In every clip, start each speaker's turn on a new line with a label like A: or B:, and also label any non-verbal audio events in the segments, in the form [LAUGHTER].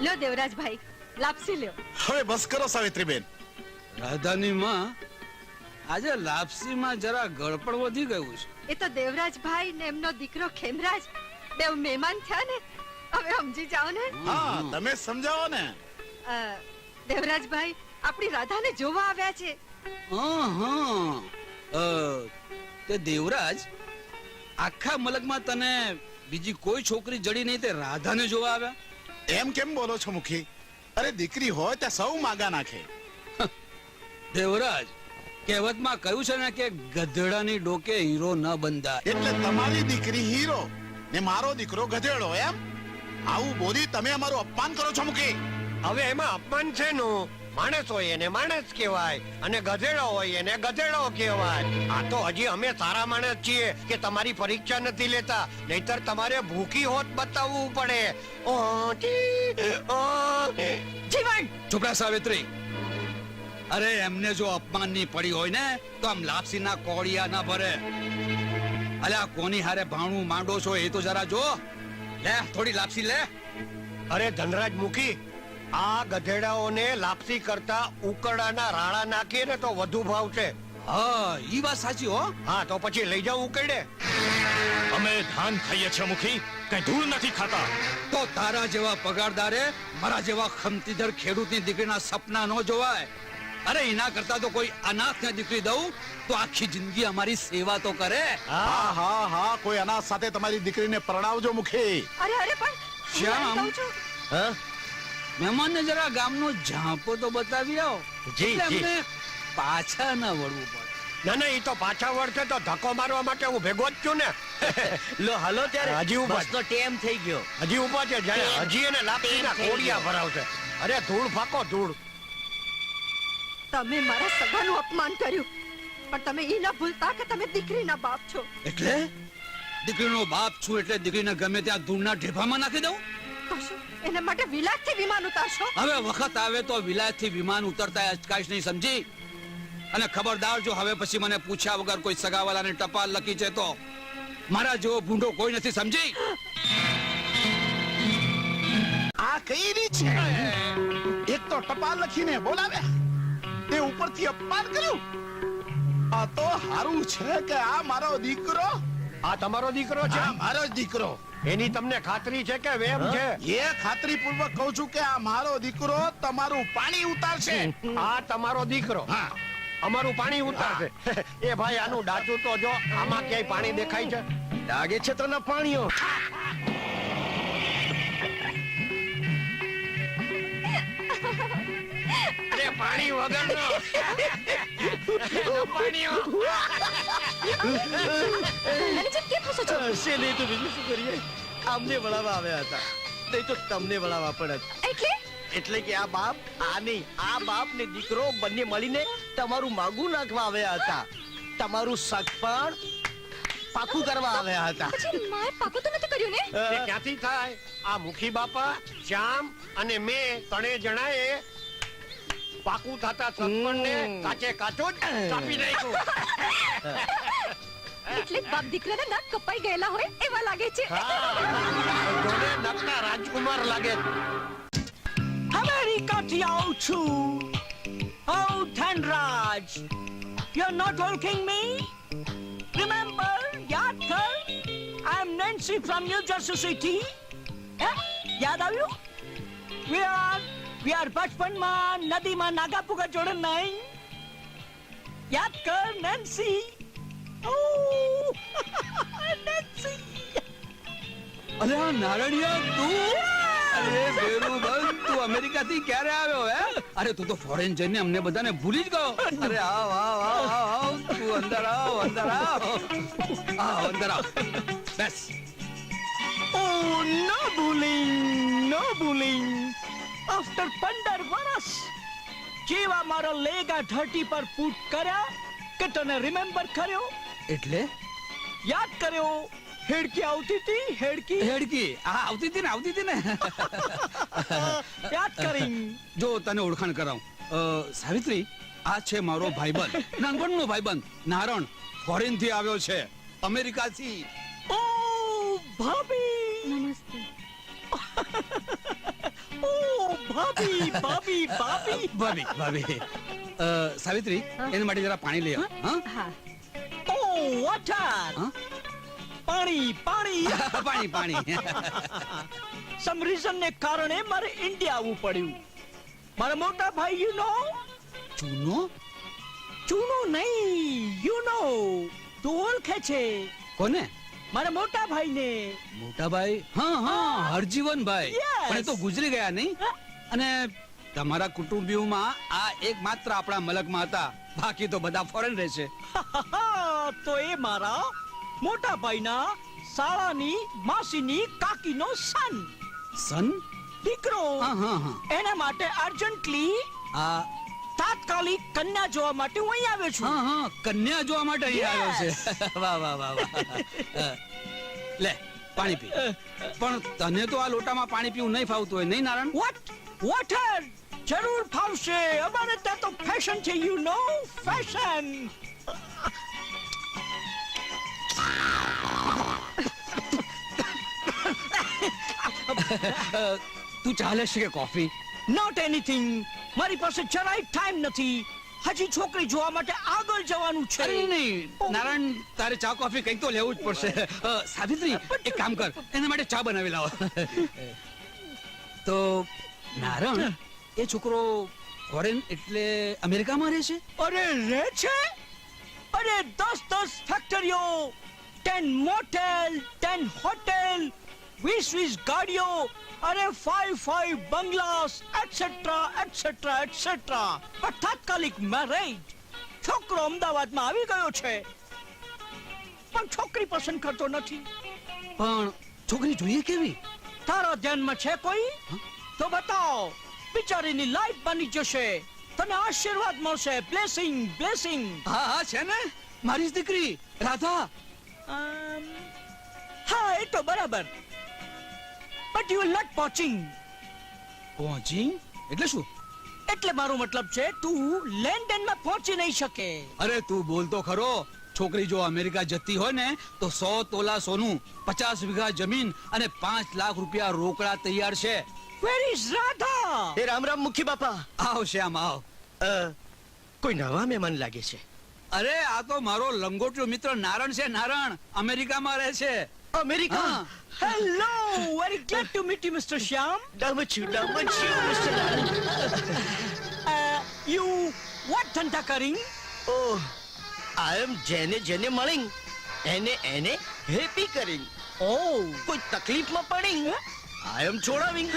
A: લ્યો દેવરાજભાઈ લાપસી લ્યો.
B: હવે બસ કરો સાવિત્રીબેન.
C: રાધાની માં આજે લાપસીમાં જરા ગળપણ વધી ગયું છે.
A: એ તો દેવરાજભાઈ ને એમનો દીકરો ખેમરાજ બેવ મહેમાન થયા ને હવે સમજી જાઓ ને.
B: હા તમે સમજાવો ને.
A: અ, દેવરાજભાઈ આપણી રાધાને જોવા આવ્યા છે.
C: હા હા. અ, તે દેવરાજ આખા મલકમાં તને બીજી કોઈ છોકરી જડી નહીં તે રાધાને જોવા આવ્યા?
B: એમ કેમ બોલો છો મુખી? અરે દીકરી હોય ત્યાં સૌ માગા નાખે.
C: દેવરાજ કહેવતમાં કહ્યું છે ને કે ગધેડાની ડોકે હીરો ન બંધાય.
B: એટલે તમારી દીકરી હીરો ને મારો દીકરો ગધેડો એમ? આવું બોલી તમે અમારું અપમાન કરો છો મુખી?
D: હવે એમાં અપમાન છે નું? માણસ હોય એને માણસ કહેવાય અને ગધેડો હોય એને ગધેડો કહેવાય. આ તો હજી અમે સારા માણસ છીએ કે તમારી પરીક્ષા નથી લેતા નહીતર તમારે ભૂખી હોત બતાવવું પડે.
A: જીવન!
C: છોકરા સાવિત્રી અરે એમને જો અપમાનની પડી હોય ને તો આમ લાપસીના કોળિયા ના ભરે. અલ્યા કોની હારે ભાણું માંડો છો એ તો જરા જો. લે થોડી લાપસી લે.
D: અરે ધનરાજ મુખી આ ગધેડાઓને લાપસી કરતા ઉકરડાના રાળા નાખીએ ને તો વધુ ભાવ છે.
C: હા ઈ વાત સાચી હો.
D: હા તો પછી લઈ જાવ ઉકરડે.
E: અમે ધાન ખાઈએ છીએ મુખી કઈ ધૂળ નથી ખાતા.
C: તો તારા જેવા પગારદારે મારા જેવા ખમતીધર ખેડૂતની દીકરીના સપના ન જોવાય. અરે એના કરતા તો કોઈ અનાથને દીકરી દઉં તો આખી જિંદગી અમારી સેવા તો કરે.
B: હા હા હા કોઈ અનાથ સાથે તમારી દીકરીને પરણાવજો મુખી.
A: અરે અરે પણ
C: શ્યામ.
A: હું કહું છું
C: મહેમાનને જરા ગામનો ઝાંપો તો બતાવી આવો.
D: જી, જી.
C: પાછા ન વળવું પડે.
D: ના ના એ તો પાછા વળશે તો ધક્કો મારવા માટે હું ભેગો જ છું ને.
F: લો હાલો ત્યારે.
D: હજી ઊભા
F: તો ટેમ થઈ ગયો.
D: હજી ઊભા છે જાણે હજી એને લાપસીના કોડિયા ભરાવશે. અરે ધૂળ ફાકો ધૂળ.
A: તમે મારા સગાનું અપમાન કર્યું. પણ તમે એ ના ભૂલતા કે તમે દીકરીના બાપ છો.
C: એટલે? દીકરીનો બાપ છું એટલે દીકરીને ગમે ત્યાં ધૂળના ઢેફામાં નાખી દઉં?
A: તો શું એના માટે વિલાસથી વિમાન ઉતારશો?
C: હવે વખત આવે તો વિલાયતથી વિમાન ઉતરતા અચકાશ નહીં સમજી? અને ખબરદાર જો હવે પછી મને પૂછ્યા વગર કોઈ સગાવાલાને ટપાલ લખી છે તો? મારા જેવો ભૂંડો કોઈ નથી સમજી?
B: આ કઈ રીત છે? એક તો ટપાલ લખીને બોલાવે. તે ઉપરથી અપમાન કર્યું. આ તો હારું છે કે આ મારો દીકરો?
D: આ તમારો દીકરો છે?
B: મારો જ દીકરો.
D: એની તમને ખાતરી છે કે વેમ છે?
B: એ ખાતરી પૂર્વક કહું છું કે આ મારો દીકરો તમારું પાણી ઉતારશે.
D: આ તમારો દીકરો?
B: હા.
D: અમારું પાણી ઉતારશે. એ ભાઈ આનું ડાચું તો જો આમાં ક્યાંય પાણી દેખાય છે?
F: લાગે છે તને પાણીઓ.
D: વગરનો. [LAUGHS] પાણીઓ.
A: અને કેમ હસો છો?
F: હશે નહીં તો બીજું શું કરીએ? આમને વળાવવા આવ્યા હતા. નહીં તો તમને વળાવવા પડત
A: એટલે?
F: એટલે કે આ બાપ આ નહીં આ બાપ ને દીકરો બંને મળીને તમારું માગું નાખવા આવ્યા હતા. તમારું સગપણ પાકું કરવા આવ્યા હતા.
A: પછી મારે પાકું તો નથી કર્યું ને?
D: તે ક્યાંથી થાય? આ મુખી બાપા શ્યામ અને મેં ત્રણે જણાએ પાકું થતા સત્પણને કાચે કાચો જ કાપી નાખ્યો [LAUGHS]
A: એટલે બાપ દીકરાના નાક કપાઈ ગયેલા હોય એવા લાગે છે
D: જોડે નકના રાજકુમાર લાગે
G: અમેરિકાથી આવું છું Oh, Dhanraj You're not welcoming me? Remember, યાદ કર I'm Nancy from New Jersey City. હે? યાદ આવ્યું? We are, are બચપનમાં નદીમાં નાગા પુગા જોડે નહીં યાદ કર નેન્સી નેન્સી
C: અરે આ નારણિયા તું અરે બેરુબંધ તું અમેરિકાથી ક્યારે આવ્યો હે? અરે તું તો ફોરેન જઈને અમને બધાને ભૂલી જ ગયો. અરે આવ આવ આવ આવ તું અંદર આવ અંદર આવ. આવ અંદર આવ. બેસ.
G: ઓ no bullying no bullying. After પંદર વર્ષ જેવા મારા લેગા ધરતી પર પૂટ કર્યા કે તને રિમેમ્બર કર્યો
C: એટલે
G: યાદ કર્યો હેડકી આવતી હતી હેડકી
C: હેડકી હા આવતી હતી ને આવતી હતી ને
G: યાદ કરી
C: જો તને ઓળખાણ કરાવું સાવિત્રી આ છે મારો ભાઈબંધ. નાનપણનો ભાઈબંધ. નારણ ફોરેનથી આવ્યો છે. અમેરિકાથી.
G: ઓ ભાભી.
A: નમસ્તે.
G: ઓ [LAUGHS] ભાભી ભાભી ભાભી.
C: ભાભી ભાભી. અ, સાવિત્રી એના માટે જરા પાણી લઈ આવ. હા?
A: હા?
G: ઓ વોટર
C: હા?
G: પાણી પાણી. [LAUGHS]
C: પાણી પાણી.
G: સમ રીઝન ને કારણે મારે ઇન્ડિયા આવવું પડ્યું. મારા મોટા ભાઈ યુ નો
C: ચૂનો?
G: ચૂનો નહીં યુ નો તું ઓળખે છે.
C: કોને?
G: મારા મોટા ભાઈ ને
C: મોટાભાઈ હા હા હરજીવનભાઈ.
G: Yes.
C: પણ એ તો ગુજરી ગયા નહીં. અને તમારા કુટુંબીઓમાં આ એકમાત્ર આપણા મલકમાં હતા. બાકી તો બધા ફોરેન રહે છે. [LAUGHS]
G: તો એ મારા મોટા ભાઈના શાળાની માસીની કાકીનો સન
C: સન
G: દીકરો. એના માટે અર્જન્ટલી
C: આ
G: તાત્કાલિક કન્યા જોવા માટે હું અહીં આવ્યો છું.
C: હા હા. કન્યા જોવા માટે અહીં આવ્યો છે. [LAUGHS] વાહ વાહ વાહ વાહ. લે પાણી પી. પણ તને તો આ લોટામાં પાણી પીવું નહીં ફાવતું હોય નહીં નારાયણ?
G: વોટ વોટર જરૂર ફાવશે. અમારે ત્યાં તો ફેશન છે. યુ નો ફેશન
C: તું ચાલે છે કે કોફી
G: નોટ એનીથિંગ મારી પાસે જરાય ટાઈમ નથી. હજી છોકરી જોવા માટે આગળ જવાનું છે.
C: અરે નહીં નારાયણ તારે ચા કોફી કંઈક તો લેવું જ પડશે. સાવિત્રી એક કામ કર. એના માટે ચા બનાવી લાવો. [LAUGHS] તો નારાયણ એ છોકરો ફોરેન એટલે અમેરિકામાં રહે છે?
G: અરે રહે છે? અરે દસ દસ ફેક્ટરીઓ ટેન મોટેલ ટેન હોટેલ વીસ વીસ ગાડીઓ અરે five five bungalows etcetera etcetera etcetera પણ તાત્કાલિક મેરેજ છોકરો અમદાવાદમાં આવી ગયો છે. પણ છોકરી પસંદ કરતો નથી.
C: પણ છોકરી જોઈએ કેવી?
G: તારા ધ્યાનમાં છે કોઈ? તો બતાવો બિચારીની લાઈફ બની જશે. તને આશીર્વાદ મળશે. બ્લેસિંગ બ્લેસિંગ
C: હા હા છે ને? મારી દીકરી રાધા.
G: હા એ તો બરાબર. બટ યુ વિલ નોટ પહોંચિંગ
C: પહોંચી એટલે શું?
G: એટલે મારો મતલબ છે તું લેન્ડનમાં પહોંચી નહીં શકે.
C: અરે તું બોલતો ખરો. છોકરી જો અમેરિકા જતી હોય ને તો સો તોલા સોનું પચાસ વીઘા જમીન અને પાંચ લાખ રૂપિયા રોકડા તૈયાર છે.
G: વેર ઇઝ રાધા
F: એ રામ રામ મુખી બાપા.
C: આવ શ્યામ આવ.
F: અ, કોઈ નવા મહેમાન લાગે છે?
C: અરે આ તો મારો લંગોટિયો મિત્ર નારણ છે નારણ. અમેરિકામાં રહે છે.
F: અમેરિકા?
C: હા.
G: Hello very glad to meet you mister Shyam
F: ડમચ્યું ડમચ્યું મિસ્ટર લાલ
G: યુ વોટ ધંધા કરિંગ
F: ઓહ આઈ એમ જેને જેને મળી એને એને હેપી કરી
G: ઓ
F: કોઈ તકલીફમાં પડી? આઈ એમ છોડાવી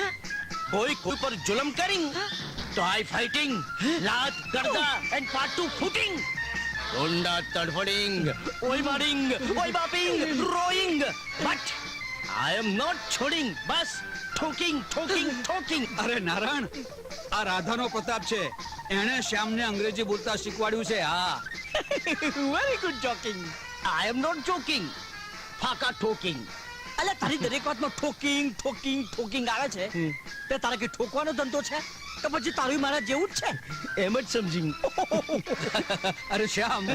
F: કોઈ કોઈ પર જુલમ કરી તો આઈ ફાઇટિંગ લાત ગરદા એન્ડ પાટુ ફૂટિંગ. ડોંડા તડફડિંગ. ઓય મારિંગ ઓય બાપિંગ રોઈંગ. બટ આઈ એમ નોટ છોડિંગ બસ ઠોકિંગ ઠોકિંગ ઠોકિંગ.
C: અરે નારાયણ આ રાધાનો પ્રતાપ છે. એણે શ્યામને અંગ્રેજી બોલતા શીખવાડ્યું છે હા.
G: Very good joking
F: I am not joking ફાકા ઠોકિંગ.
G: અલે તારી દરેક વાતમાં ઠોકિંગ ઠોકિંગ ઠોકિંગ આવે છે. તે તારા કે ઠોકવાનો ધંધો છે? તો પછી તારું મારા જેવું જ છે?
F: એમ જ સમજી [LAUGHS]
C: અરે શ્યામ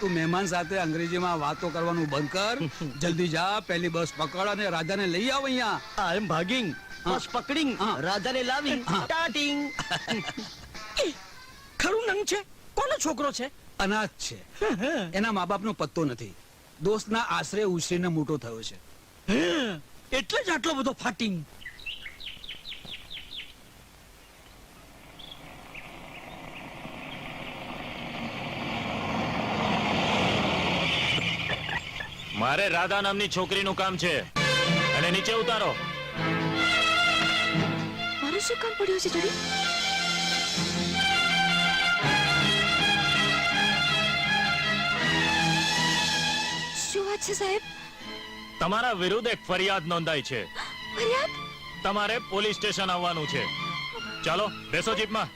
C: તું મહેમાન સાથે અંગ્રેજીમાં વાતો કરવાનું બંધ કર. [LAUGHS] જલ્દી જા પહેલી બસ પકડ અને રાજાને લઈ આવ અહીંયા.
F: આઈ એમ ભાગિંગ બસ પકડિંગ રાજાને લાવી. સ્ટાર્ટિંગ. [LAUGHS]
G: ખરું નંગ છે? કોનો છોકરો છે?
C: અનાથ છે. એના મા બાપનો પત્તો નથી. દોસ્તના આશરે ઉછરીને મોટો થયો છે.
G: એટલે જ આટલો બધો ફાટિંગ.
E: મારે રાધા નામની છોકરીનું કામ છે. અને નીચે ઉતારો.
A: મારું શું કામ પડ્યું છે જોડી? શું વાત છે સાહેબ?
E: તમારા વિરુદ્ધ એક ફરિયાદ નોંધાઈ છે.
A: ફરિયાદ?
E: તમારે પોલીસ સ્ટેશન આવવાનું છે. ચાલો બેસો જીપમાં.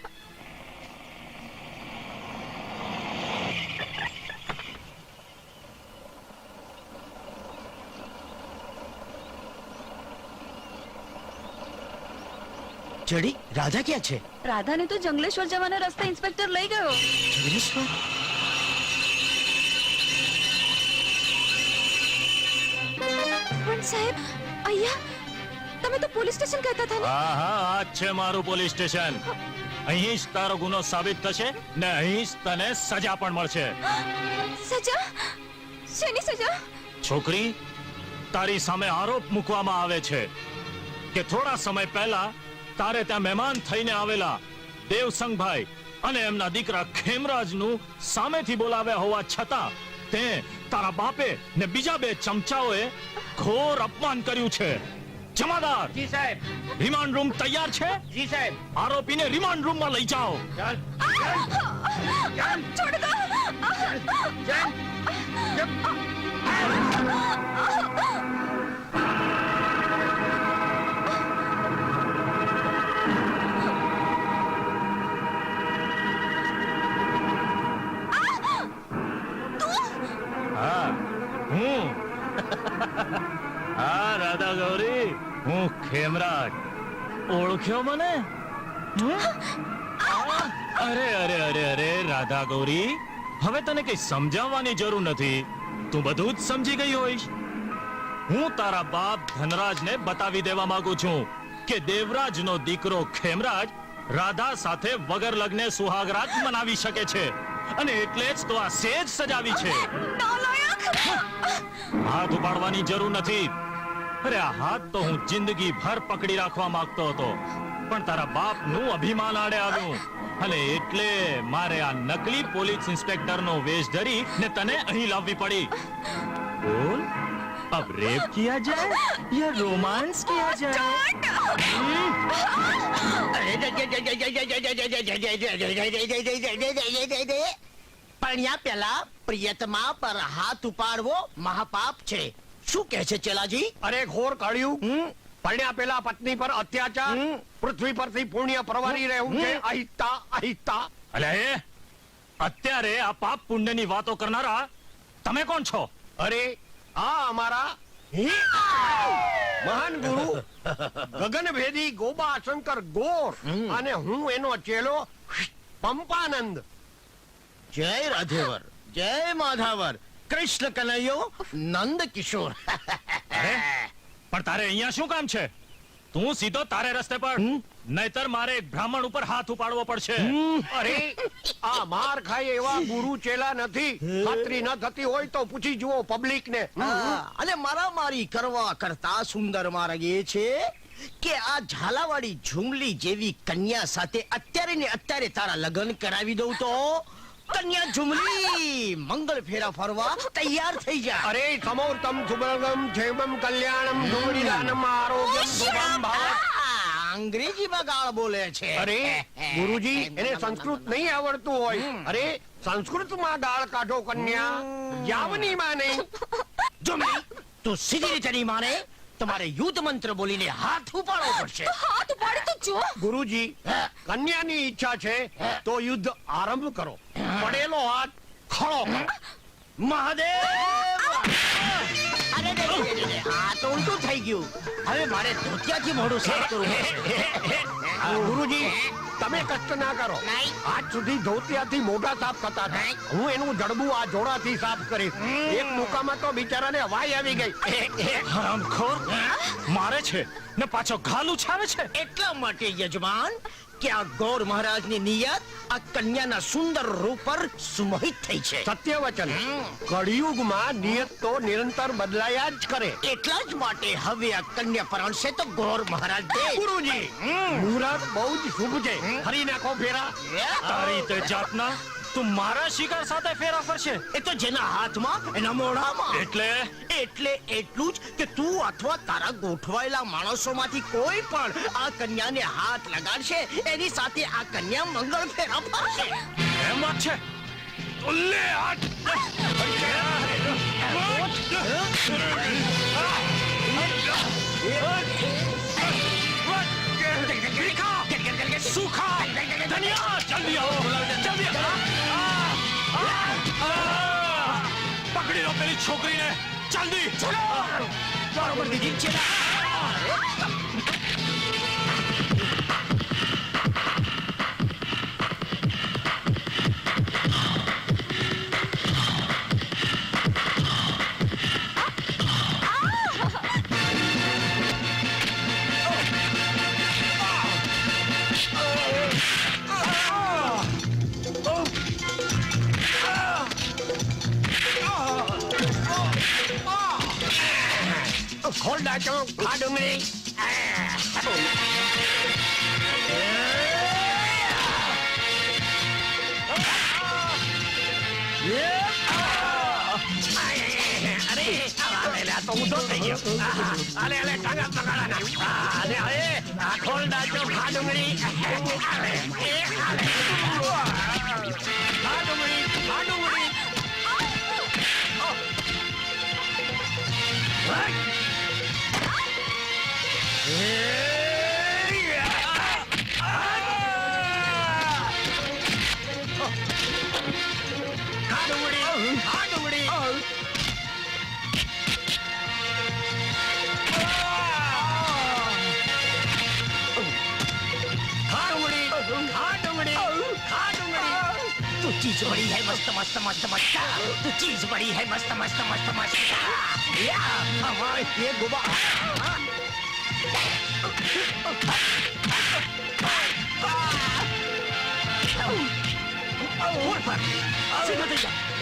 F: જડી રાધા ક્યાં છે?
H: રાધાને તો જંગલેશ્વર જવાના રસ્તે ઇન્સ્પેક્ટર લઈ ગયો.
F: જગદીશ્વર
A: સાહેબ અહીંયા?
H: તમે તો પોલીસ સ્ટેશન કહેતા હતા ને?
E: હા હા આ જ છે મારું પોલીસ સ્ટેશન. અહીં જ તારો ગુનો સાબિત થશે ને અહીં જ તને સજા પણ મળશે.
H: સજા? શેની સજા?
E: છોકરી તારી સામે આરોપ મૂકવામાં આવે છે કે થોડા સમય પહેલા તારે ત્યાં મહેમાન થઈને આવેલા દેવસંગભાઈ અને એમના દીકરા ખેમરાજનું સામેથી બોલાવ્યા હોવા છતાં તે તારા બાપે ને બીજા બે ચમચાઓએ ઘોર અપમાન કર્યું છે. જમાદાર!
F: જી સાહેબ.
E: રિમાન્ડ રૂમ તૈયાર છે?
F: જી સાહેબ.
E: આરોપીને રિમાન્ડ રૂમમાં લઈ જાઓ.
H: છોડ દો
E: હા હા, રાધા ગૌરી, હું ખેમરાજ. ઓળખ્યો મને? અરે અરે અરે અરે, રાધા ગૌરી, હવે તને કઈ સમજાવવાની જરૂર નથી. તું બધું જ સમજી ગઈ હોઈશ. હું તારા બાપ ધનરાજને બતાવી દેવા માંગુ છું કે દેવરાજનો દીકરો ખેમરાજ રાધા સાથે વગર લગ્ને સુહાગરાત મનાવી શકે છે. અને એટલે જ તો આ સેજ સજાવી છે. હાથ ઉપાડવાની જરૂર નથી. અરે આ હાથ તો હું જિંદગી ભર પકડી રાખવા માંગતો હતો. પણ તારા બાપનું અભિમાન આડે આવ્યું. અને એટલે મારે આ નકલી પોલીસ ઇન્સ્પેક્ટરનો વેશ ધરી ને તને અહીં લાવવી પડી. બોલ. अब रेप किया जाए या रोमांस किया जाए
F: પરણ્યા પહેલા પ્રિયતમા પર હાથ ઉપાડવો મહાપાપ છે શું કહે છે ચેલાજી
D: અરે ઘોર કાઢ્યું પરણ્યા પેલા પત્ની પર અત્યાચાર
F: હમ.
D: પૃથ્વી પરથી પુણ્ય પરવારી રહ્યું છે અહિતા અહિતા
E: અલે એ અત્યારે આ પાપ પુણ્યની વાતો કરનારા તમે કોણ છો
D: અરે આ અમારા મહાન ગુરુ [LAUGHS] ગગનભેદી ગોબા શંકર ગોર અને હું એનો ચેલો પંપાનંદ.
F: જય રાધેવર જય માધાવર. કૃષ્ણ કનૈયો નંદ કિશોર. [LAUGHS]
E: પણ તારે અહીંયા શું કામ છે? તું સીધો તારે રસ્તે પર. નહીતર મારે એક બ્રાહ્મણ ઉપર હાથ ઉપાડવો પડશે.
D: અરે આ માર ખાય એવા ગુરુ ચેલા નથી. ખાતરી ન થતી હોય તો પૂછી જુઓ પબ્લિક ને
F: અને મારામારી કરવા કરતા સુંદર માર્ગ એ છે કે આ ઝાલાવાડી ઝુમલી જેવી કન્યા સાથે અત્યારે ને અત્યારે તારા લગ્ન કરાવી દઉં તો કન્યા ઝુમલી મંગળ ફેરા ફરવા તૈયાર થઈ જા.
D: અરે સમોર્તમ સુબલગમ જેમમ કલ્યાણમ ધૂમનિદાનમ આરોગ્યમ શુભમ ભવત
F: અંગ્રેજીમાં ગાળ બોલે છે.
D: અરે ગુરુજી [LAUGHS] એને સંસ્કૃત નહીં આવડતું હોય. અરે સંસ્કૃતમાં ગાળ કાઢો કન્યા. યાવની માને.
F: જો તું સીધી રીતે નહીં માને તમારે યુદ્ધ મંત્ર બોલીને હાથ ઉપાડવો પડશે.
H: હાથ ઉપાડી તો જો.
D: ગુરુજી કન્યાની ઈચ્છા છે તો યુદ્ધ આરંભ કરો. પડેલો હાથ ખડો
F: મહાદેવ! ઉલટું થઈ ગયું? હવે મારે ધોતિયાથી મોઢું સાફ કરવું પડશે.
D: ગુરુજી તમે કષ્ટ ના કરો.
F: નહીં.
D: આજ સુધી ધોતિયાથી મોઢા સાફ થતા હતા.
F: નહીં.
D: હું એનું જડબું આ જોડાથી સાફ કરીશ. એક મુકામાં તો બિચારાને વાય આવી ગઈ.
E: હરામખોર. મારે છે. ને પાછો ઘાલ ઉછાવે છે?
F: એટલા માટે યજમાન કે આ ગૌર મહારાજની નિયત આ કન્યાના સુંદર રૂપ પર સુમોહિત થઈ છે.
D: સત્ય વચન કળિયુગમાં નિયત તો નિરંતર બદલાયા જ કરે.
F: એટલા જ માટે હવે આ કન્યા પરણશે તો ગૌર મહારાજ દે.
D: ગુરુજી મુહૂર્ત બહુ જ શુભ છે. ફરી નાખો ફેરા.
E: તારી તે જાતના તું મારા શિકાર સાથે ફેરા ફરશે
F: એ તો જેના હાથમાં એના મોઢામાં
E: એટલે
F: એટલે એટલું જ કે તું અથવા તારા ગોઠવાયેલા માણસોમાંથી કોઈ પણ આ કન્યાને હાથ લગાડશે એની સાથે આ કન્યા મંગળ ફેરા ફરશે
E: એમ વાત છે લે હાથ સુખા સૂખા, જલ્દી આવો, પકડી લો પેલી છોકરીને જલ્દી
F: બરોબર દીદી છે
D: ખોલ ડાચો ખા ડુંગળી અરે આ તો થઈ ગયો અરે અરે ટાંગા પકડાના અરે અરે આ ખોલ ડાચો ખા ડુંગળી ખા ડુંગળી ખા ડુંગળી ખા
F: चीज बड़ी है मस्त मस्त मस्त मस्त चीज बड़ी है मस्त मस्त मस्त मस्त
D: ये गुबा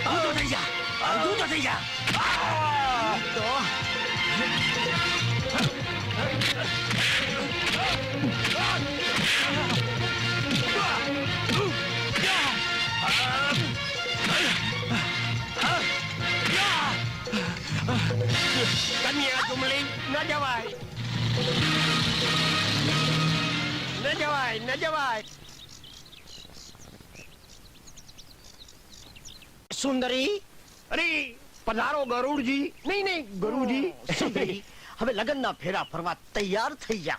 F: और दैया
D: दूध ડુંગળી ન જવાય. ન જવાય ન જવાય.
F: સુંદરી?
D: અરે પધારો ગરુડજી. નહીં નહીં ગરુજી
F: સુંદરી. હવે લગ્નના ફેરા ફરવા તૈયાર થઈ જા.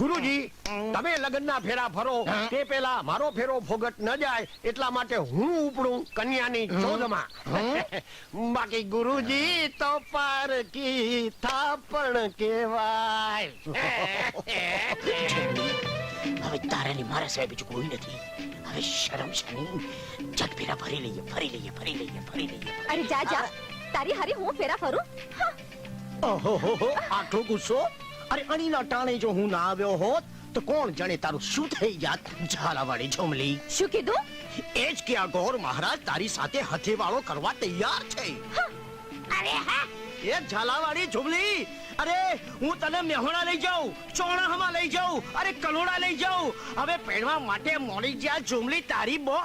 D: ગુરુજી તમે લગ્નના ફેરા ફરો. તે પહેલા મારો ફેરો ફોગટ ન જાય એટલા માટે હું ઉપડું કન્યાની શોધમાં [LAUGHS] બાકી ગુરુજી તો પારકી થાપણ કહેવાય. [LAUGHS]
F: હવે તારાની મારા સાહેબ બીજું કોઈ નથી. હવે શરમ શાની જગ ફેરા ફરી લઈએ ફરી લઈએ ફરી લઈએ ફરી લઈએ.
H: અરે જા જા. તારી હારી હું ફેરા ફરું?
F: ઓહોહોહો, આટલો ગુસ્સો? અરે અણીના ટાણે જો હું ના આવ્યો હોત તો કોણ જાણે તારું શું થઈ જાત? ઝાલાવાળી ઝુમલી
H: શું કીધું?
F: એ જ કે આ ગૌર મહારાજ તારી સાથે હથેવાળો કરવા તૈયાર છે. અરે હા. એ ઝાલાવાળી ઝુમલી અરે હું તને મેહોણા લઈ જાઉં ચોણાહમાં લઈ જાઉં અરે કલોડા લઈ જાઉં. હવે પહેરવા માટે મોડી જ્યાં ઝુમલી તારી બો